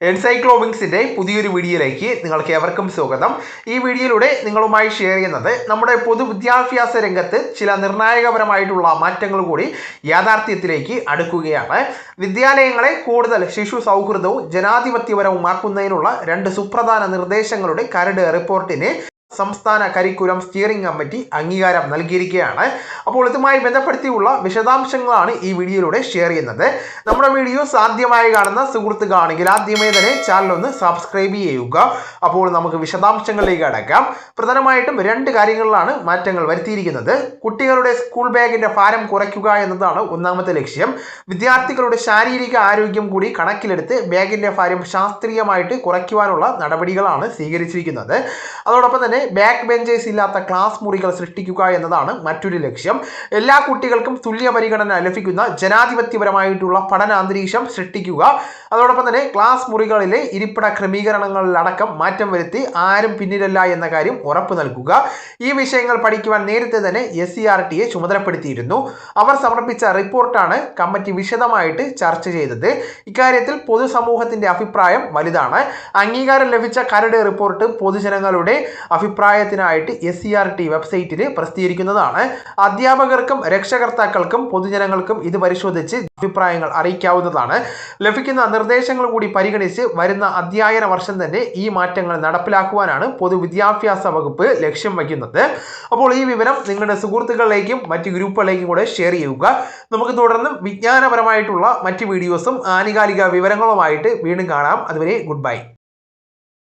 എൻസൈക്ലോവിങ്സിന്റെ പുതിയൊരു വീഡിയോയിലേക്ക് നിങ്ങൾക്ക് എവർക്കും സ്വാഗതം. ഈ വീഡിയോയിലൂടെ നിങ്ങളുമായി ഷെയർ ചെയ്യുന്നത് നമ്മുടെ പൊതുവിദ്യാഭ്യാസ രംഗത്ത് ചില നിർണായകപരമായിട്ടുള്ള മാറ്റങ്ങൾ കൂടി യാഥാർത്ഥ്യത്തിലേക്ക് അടുക്കുകയാണ്. വിദ്യാലയങ്ങളെ കൂടുതൽ ശിശു സൗഹൃദവും ജനാധിപത്യപരവുമാക്കുന്നതിനുള്ള രണ്ട് സുപ്രധാന നിർദ്ദേശങ്ങളുടെ കരട് റിപ്പോർട്ടിന് സംസ്ഥാന കരിക്കുലം സ്റ്റിയറിംഗ് കമ്മിറ്റി അംഗീകാരം നൽകിയിരിക്കുകയാണ്. അപ്പോൾ ഇതുമായി ബന്ധപ്പെടുത്തിയുള്ള വിശദാംശങ്ങളാണ് ഈ വീഡിയോയിലൂടെ ഷെയർ ചെയ്യുന്നത്. നമ്മുടെ വീഡിയോ സാധ്യമായി കാണുന്ന സുഹൃത്തുക്കാണെങ്കിൽ ആദ്യമേ തന്നെ ചാനൽ ഒന്ന് സബ്സ്ക്രൈബ് ചെയ്യുക. അപ്പോൾ നമുക്ക് വിശദാംശങ്ങളിലേക്ക് അടക്കാം. പ്രധാനമായിട്ടും രണ്ട് കാര്യങ്ങളിലാണ് മാറ്റങ്ങൾ വരുത്തിയിരിക്കുന്നത്. കുട്ടികളുടെ സ്കൂൾ ബാഗിന്റെ ഭാരം കുറയ്ക്കുക എന്നതാണ് ഒന്നാമത്തെ ലക്ഷ്യം. വിദ്യാർത്ഥികളുടെ ശാരീരിക ആരോഗ്യം കൂടി കണക്കിലെടുത്ത് ബാഗിന്റെ ഭാരം ശാസ്ത്രീയമായിട്ട് കുറയ്ക്കുവാനുള്ള നടപടികളാണ് സ്വീകരിച്ചിരിക്കുന്നത്. അതോടൊപ്പം തന്നെ ബാക്ക് ബെഞ്ചേഴ്സ് ഇല്ലാത്ത ക്ലാസ് മുറികൾ സൃഷ്ടിക്കുക എന്നതാണ് മറ്റൊരു ലക്ഷ്യം. എല്ലാ കുട്ടികൾക്കും തുല്യ പരിഗണന ലഭിക്കുന്ന ജനാധിപത്യപരമായിട്ടുള്ള പഠന അന്തരീക്ഷം സൃഷ്ടിക്കുക. അതോടൊപ്പം തന്നെ ക്ലാസ് മുറികളിലെ ഇരിപ്പിട ക്രമീകരണങ്ങളിലടക്കം മാറ്റം വരുത്തി ആരും പിന്നിലല്ല എന്ന കാര്യം ഉറപ്പു നൽകുക. ഈ വിഷയങ്ങൾ പഠിക്കുവാൻ നേരത്തെ തന്നെ എസ് സി ആർ ടിയെ ചുമതലപ്പെടുത്തിയിരുന്നു. അവർ സമർപ്പിച്ച റിപ്പോർട്ടാണ് കമ്മിറ്റി വിശദമായിട്ട് ചർച്ച ചെയ്തത്. ഇക്കാര്യത്തിൽ പൊതുസമൂഹത്തിന്റെ അഭിപ്രായം വലുതാണ്. അംഗീകാരം ലഭിച്ച കരട് റിപ്പോർട്ട് പൊതുജനങ്ങളുടെ അഭിപ്രായത്തിനായിട്ട് എസ് സി ആർ ടി വെബ്സൈറ്റിൽ പ്രസിദ്ധീകരിക്കുന്നതാണ്. അധ്യാപകർക്കും രക്ഷകർത്താക്കൾക്കും പൊതുജനങ്ങൾക്കും ഇത് പരിശോധിച്ച് അഭിപ്രായങ്ങൾ അറിയിക്കാവുന്നതാണ്. ലഭിക്കുന്ന നിർദ്ദേശങ്ങൾ കൂടി പരിഗണിച്ച് വരുന്ന അധ്യയന വർഷം തന്നെ ഈ മാറ്റങ്ങൾ നടപ്പിലാക്കുവാനാണ് പൊതുവിദ്യാഭ്യാസ വകുപ്പ് ലക്ഷ്യം വയ്ക്കുന്നത്. അപ്പോൾ ഈ വിവരം നിങ്ങളുടെ സുഹൃത്തുക്കളിലേക്കും മറ്റ് ഗ്രൂപ്പുകളിലേക്കും കൂടെ ഷെയർ ചെയ്യുക. നമുക്ക് തുടർന്നും വിജ്ഞാനപരമായിട്ടുള്ള മറ്റ് വീഡിയോസും ആനുകാലിക വിവരങ്ങളുമായിട്ട് വീണ്ടും കാണാം. അതുവരെ ഗുഡ് ബൈ.